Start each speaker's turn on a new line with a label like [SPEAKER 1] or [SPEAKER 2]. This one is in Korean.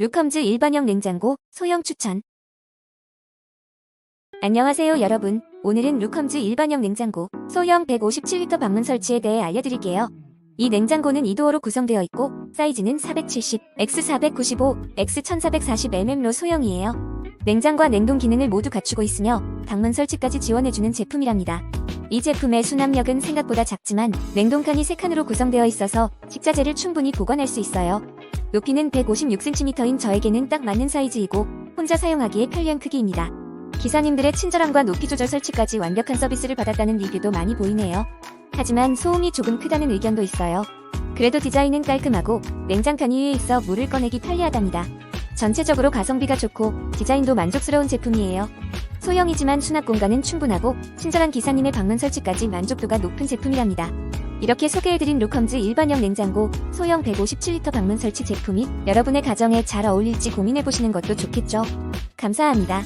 [SPEAKER 1] 루컴즈 일반형 냉장고 소형 추천. 안녕하세요 여러분. 오늘은 루컴즈 일반형 냉장고 소형 157리터 방문 설치에 대해 알려드릴게요. 이 냉장고는 2도어로 구성되어 있고 사이즈는 470, X495, X1440mm로 소형이에요. 냉장과 냉동 기능을 모두 갖추고 있으며 방문 설치까지 지원해주는 제품이랍니다. 이 제품의 수납력은 생각보다 작지만 냉동칸이 3칸으로 구성되어 있어서 식자재를 충분히 보관할 수 있어요. 높이는 156cm인 저에게는 딱 맞는 사이즈이고 혼자 사용하기에 편리한 크기입니다. 기사님들의 친절함과 높이 조절 설치까지 완벽한 서비스를 받았다는 리뷰도 많이 보이네요. 하지만 소음이 조금 크다는 의견도 있어요. 그래도 디자인은 깔끔하고 냉장칸 위에 있어 물을 꺼내기 편리하답니다. 전체적으로 가성비가 좋고 디자인도 만족스러운 제품이에요. 소형이지만 수납 공간은 충분하고 친절한 기사님의 방문 설치까지 만족도가 높은 제품이랍니다. 이렇게 소개해드린 루컴즈 일반형 냉장고 소형 157리터 방문 설치 제품이 여러분의 가정에 잘 어울릴지 고민해보시는 것도 좋겠죠. 감사합니다.